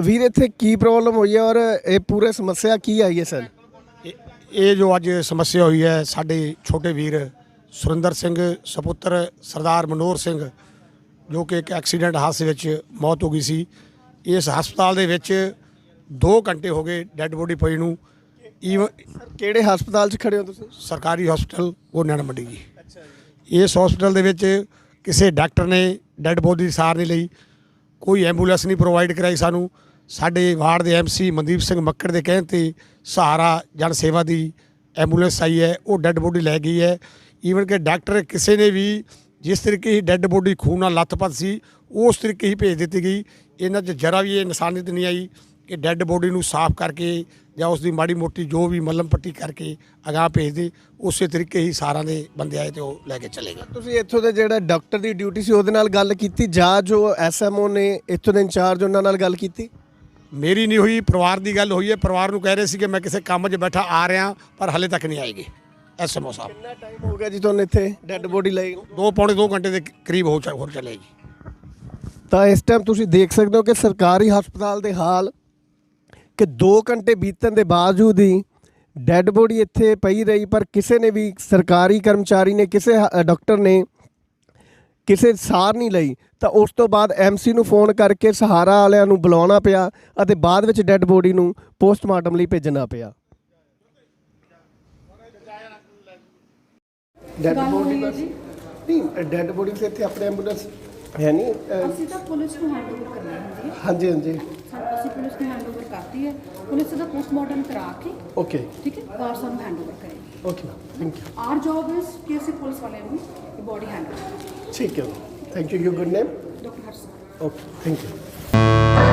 ਵੀਰ ਇੱਥੇ ਕੀ ਪ੍ਰੋਬਲਮ ਹੋਈ ਹੈ ਔਰ ਇਹ ਪੂਰੇ ਸਮੱਸਿਆ ਕੀ ਆਈ ਹੈ ਸਰ? ਇਹ- ਜੋ ਅੱਜ ਸਮੱਸਿਆ ਹੋਈ ਹੈ ਸਾਡੇ ਛੋਟੇ ਵੀਰ ਸੁਰਿੰਦਰ ਸਿੰਘ ਸੁਪੁੱਤਰ ਸਰਦਾਰ ਮਨੋਹਰ ਸਿੰਘ ਜੋ ਕਿ ਇੱਕ ਐਕਸੀਡੈਂਟ ਹਾਦਸੇ ਵਿੱਚ ਮੌਤ ਹੋ ਗਈ ਸੀ। ਇਸ ਹਸਪਤਾਲ ਦੇ ਵਿੱਚ 2 ਘੰਟੇ ਹੋ ਗਏ ਡੈੱਡ ਬੋਡੀ ਪਈ ਨੂੰ। ਈਵਨ ਕਿਹੜੇ ਹਸਪਤਾਲ 'ਚ ਖੜੇ ਹੋ ਤੁਸੀਂ? ਸਰਕਾਰੀ ਹਸਪਤਾਲ ਉਹ ਨੈਣ ਮੰਡੀ ਜੀ। ਇਸ ਹਸਪਤਾਲ ਦੇ ਵਿੱਚ ਕਿਸੇ ਡਾਕਟਰ ਨੇ ਡੈੱਡ ਬੋਡੀ ਸਾਰ ਨਹੀਂ ਲਈ ਕੋਈ ਐਂਬੂਲੈਂਸ ਨਹੀਂ ਪ੍ਰੋਵਾਈਡ ਕਰਾਈ ਸਾਨੂੰ। ਸਾਡੇ ਵਾਰਡ ਦੇ ਐਮਸੀ ਮਨਦੀਪ ਸਿੰਘ ਮੱਕੜ ਦੇ ਕਹਿਣ ਤੇ ਸਹਾਰਾ ਜਨ ਸੇਵਾ ਦੀ ਐਂਬੂਲੈਂਸ ਆਈ ਹੈ, ਉਹ ਡੈੱਡ ਬੋਡੀ ਲੈ ਗਈ ਹੈ। ਈਵਨ ਕਿ ਡਾਕਟਰ ਕਿਸੇ ਨੇ ਵੀ ਜਿਸ ਤਰੀਕੇ ਹੀ ਡੈੱਡ ਬੋਡੀ ਖੂਨ ਨਾਲ ਲੱਥਪੱਥ ਸੀ, ਉਸ ਤਰੀਕੇ ਹੀ ਭੇਜ ਦਿੱਤੀ ਗਈ। ਇਹਨਾਂ 'ਚ ਜਰਾ ਵੀ ਇਹ ਇਨਸਾਨੀਅਤ ਨਹੀਂ ਆਈ ਕਿ ਡੈੱਡ ਬੋਡੀ ਨੂੰ ਸਾਫ਼ ਕਰਕੇ ਜਾਂ ਉਸ ਦੀ ਮਾੜੀ ਮੋਟੀ ਜੋ ਵੀ ਮੱਲਮ ਪੱਟੀ ਕਰਕੇ ਅਗਾਹ ਭੇਜ ਦੇ ਉਸੇ ਤਰੀਕੇ ਹੀ ਸਾਰਿਆਂ ਦੇ ਬੰਦੇ ਆਏ ਤੇ ਉਹ ਲੈ ਕੇ ਚਲੇ ਗਏ। ਤੁਸੀਂ ਇੱਥੋਂ ਦੇ ਜਿਹੜਾ ਡਾਕਟਰ ਦੀ ਡਿਊਟੀ ਸੀ ਉਹਦੇ ਨਾਲ ਗੱਲ ਕੀਤੀ? ਜਾਂ ਜੋ ਐਸਐਮਓ ਨੇ ਇੱਥੋਂ ਦੇ ਇੰਚਾਰਜ ਉਹਨਾਂ ਨਾਲ ਗੱਲ ਕੀਤੀ? ਮੇਰੀ ਨਹੀਂ ਹੋਈ ਪਰਿਵਾਰ ਦੀ ਗੱਲ ਹੋਈ ਹੈ। ਪਰਿਵਾਰ ਨੂੰ ਕਹਿ ਰਹੇ ਸੀ ਕਿ ਮੈਂ ਕਿਸੇ ਕੰਮ 'ਚ ਬੈਠਾ ਆ ਰਿਹਾ ਪਰ ਹਲੇ ਤੱਕ ਨਹੀਂ ਆਏਗੀ ਐਸਐਮਓ ਸਾਹਿਬ। ਕਿੰਨਾ ਟਾਈਮ ਹੋ ਗਿਆ ਜੀ ਤੁਹਾਨੂੰ ਇੱਥੇ ਡੈੱਡ ਬੋਡੀ ਲਈ? ਦੋ ਪੌਣੇ ਦੋ ਘੰਟੇ ਦੇ ਕਰੀਬ ਹੋ ਚ- ਹੋਰ ਚਲੇ ਜੀ ਤਾਂ ਇਸ ਟਾਈਮ ਤੁਸੀਂ ਦੇਖ ਸਕਦੇ ਹੋ ਕਿ ਸਰਕਾਰੀ ਹਸਪਤਾਲ ਦੇ ਹਾਲ ਕਿ 2 ਘੰਟੇ ਬੀਤਣ ਦੇ ਬਾਵਜੂਦ ਹੀ ਡੈੱਡ ਬੋਡੀ ਇੱਥੇ ਪਈ ਰਹੀ ਪਰ ਕਿਸੇ ਨੇ ਵੀ ਸਰਕਾਰੀ ਕਰਮਚਾਰੀ ਨੇ ਕਿਸੇ ਡਾਕਟਰ ਨੇ ਕਿਸੇ ਸਾਰ ਨਹੀਂ ਲਈ ਤਾਂ ਉਸ ਤੋਂ ਬਾਅਦ ਐਮਸੀ ਨੂੰ ਫੋਨ ਕਰਕੇ ਸਹਾਰਾ ਵਾਲਿਆਂ ਨੂੰ ਬੁਲਾਉਣਾ ਪਿਆ ਅਤੇ ਬਾਅਦ ਵਿੱਚ ਡੈੱਡ ਬੋਡੀ ਨੂੰ ਪੋਸਟਮਾਰਟਮ ਲਈ ਭੇਜਣਾ ਪਿਆ। Dead body. ਨਹੀਂ ਡੈੱਡ ਬੋਡੀ ਤੇ ਇੱਥੇ ਆਪਣੇ ਐਂਬੂਲੈਂਸ ਹੈ ਨਹੀਂ ਅਸੀਂ ਤਾਂ ਪੁਲਿਸ ਨੂੰ ਹੈਂਡਓਵਰ ਕਰਨੀ ਹੁੰਦੀ ਹੈ ਹਾਂਜੀ ਹਾਂਜੀ। ਹੈਂਡਓਵਰ ਕਰਤੀ ਹੈ ਪੁਲਿਸ ਦਾ ਪੋਸਟਮਾਰਟਮ ਕਰਾ ਕੇ ਓਕੇ ਠੀਕ ਹੈ ਵਾਰ ਸਾਨੂੰ ਹੈਂਡਓਵਰ ਕਰੇਗੀ okay thank you our job is ਕਿ ਅਸੀਂ ਪੁਲਿਸ ਵਾਲਿਆਂ ਨੂੰ ਇਹ ਬੋਡੀ ਹੈਂਡਓਵਰ ਠੀਕ ਹੈ thank you you good name doctor Harsh okay thank you